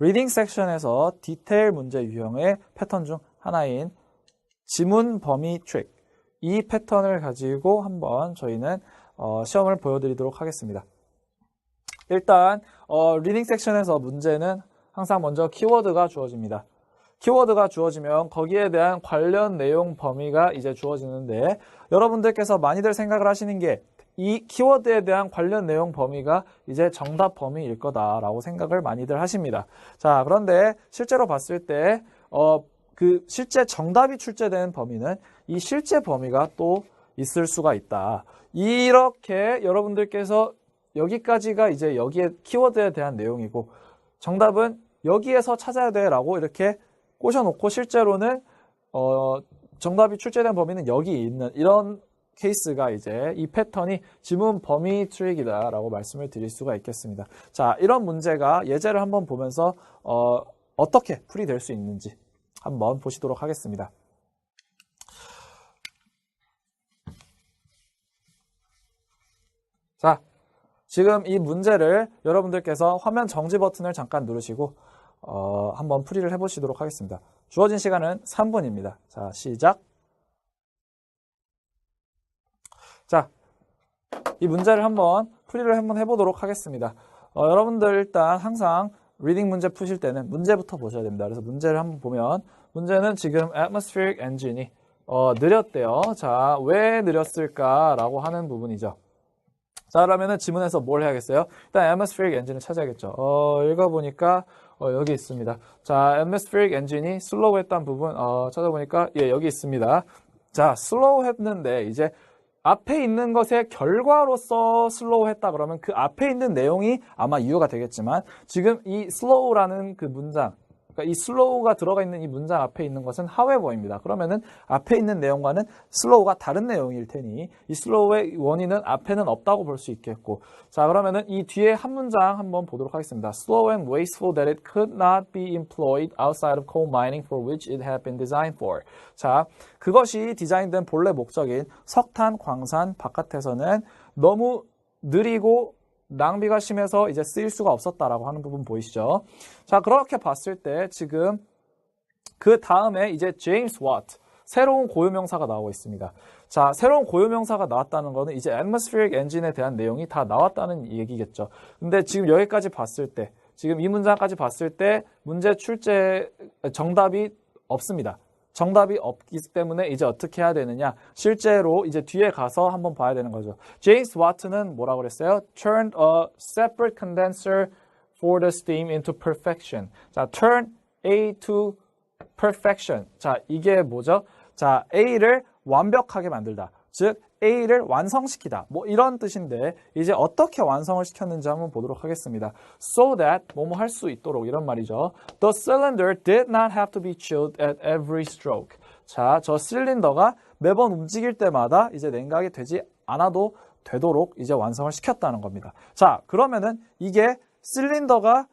리딩 섹션에서 디테일 문제 유형의 패턴 중 하나인 지문 범위 트릭 이 패턴을 가지고 한번 저희는 어, 시험을 보여드리도록 하겠습니다. 일단 어, 리딩 섹션에서 문제는 항상 먼저 키워드가 주어집니다. 키워드가 주어지면 거기에 대한 관련 내용 범위가 이제 주어지는데 여러분들께서 많이들 생각을 하시는 게 이 키워드에 대한 관련 내용 범위가 이제 정답 범위일 거다라고 생각을 많이들 하십니다. 자, 그런데 실제로 봤을 때, 어, 그 실제 정답이 출제되는 범위는 이 실제 범위가 또 있을 수가 있다. 이렇게 여러분들께서 여기까지가 이제 여기에 키워드에 대한 내용이고 정답은 여기에서 찾아야 돼라고 이렇게 꼬셔놓고 실제로는 어, 정답이 출제된 범위는 여기 있는 이런 케이스가 이제 이 패턴이 지문 범위 트릭이다라고 말씀을 드릴 수가 있겠습니다. 자, 이런 문제가 예제를 한번 보면서 어, 어떻게 풀이될 수 있는지 한번 보시도록 하겠습니다. 자, 지금 이 문제를 여러분들께서 화면 정지 버튼을 잠깐 누르시고 어, 한번 풀이를 해보시도록 하겠습니다. 주어진 시간은 3분입니다. 자, 시작. 자, 이 문제를 한번 풀이를 한번 해보도록 하겠습니다. 어, 여러분들 일단 항상 리딩 문제 푸실 때는 문제부터 보셔야 됩니다. 그래서 문제를 한번 보면 문제는 지금 atmospheric engine이 어, 느렸대요. 자, 왜 느렸을까라고 하는 부분이죠. 자, 그러면은 지문에서 뭘 해야겠어요? 일단 atmospheric engine을 찾아야겠죠. 어, 읽어보니까 어, 여기 있습니다. 자, atmospheric engine이 슬로우 했던 부분 어, 찾아보니까 예, 여기 있습니다. 자, 슬로우 했는데 이제 앞에 있는 것의 결과로서 슬로우 했다 그러면 그 앞에 있는 내용이 아마 이유가 되겠지만 지금 이 slow라는 그 문장 그러니까 이 slow가 들어가 있는 이 문장 앞에 있는 것은 however입니다. 그러면은 앞에 있는 내용과는 slow가 다른 내용일 테니 이 slow의 원인은 앞에는 없다고 볼 수 있겠고 자 그러면은 이 뒤에 한 문장 한번 보도록 하겠습니다. Slow and wasteful that it could not be employed outside of coal mining for which it had been designed for. 자 그것이 디자인된 본래 목적인 석탄 광산 바깥에서는 너무 느리고 낭비가 심해서 이제 쓰일 수가 없었다라고 하는 부분 보이시죠? 자, 그렇게 봤을 때 지금 그 다음에 이제 제임스 와트 새로운 고유명사가 나오고 있습니다. 자, 새로운 고유명사가 나왔다는 거는 이제 atmospheric engine에 대한 내용이 다 나왔다는 얘기겠죠. 근데 지금 여기까지 봤을 때 지금 이 문장까지 봤을 때 문제 출제 정답이 없습니다. 정답이 없기 때문에 이제 어떻게 해야 되느냐? 실제로 이제 뒤에 가서 한번 봐야 되는 거죠. 제임스 와트는 뭐라고 그랬어요? Turned a separate condenser for the steam into perfection. 자, turn A to perfection. 자, 이게 뭐죠? 자, A를 완벽하게 만들다. 즉, A를 완성시키다. 뭐 이런 뜻인데 이제 어떻게 완성을 시켰는지 한번 보도록 하겠습니다. So that 뭐뭐 할 수 있도록 이런 말이죠. The cylinder did not have to be chilled at every stroke. 자, 저 실린더가 매번 움직일 때마다 이제 냉각이 되지 않아도 되도록 이제 완성을 시켰다는 겁니다. 자, 그러면은 이게 실린더가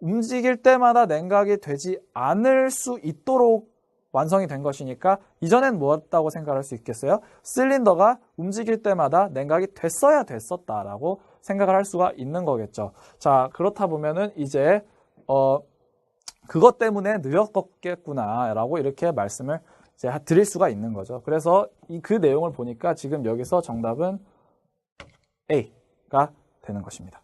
움직일 때마다 냉각이 되지 않을 수 있도록 완성이 된 것이니까 이전엔 무엇다고 생각할 수 있겠어요? 실린더가 움직일 때마다 냉각이 됐어야 됐었다라고 생각을 할 수가 있는 거겠죠. 자 그렇다 보면은 이제 어 그것 때문에 느렸겠구나라고 이렇게 말씀을 이제 드릴 수가 있는 거죠. 그래서 이 그 내용을 보니까 지금 여기서 정답은 A가 되는 것입니다.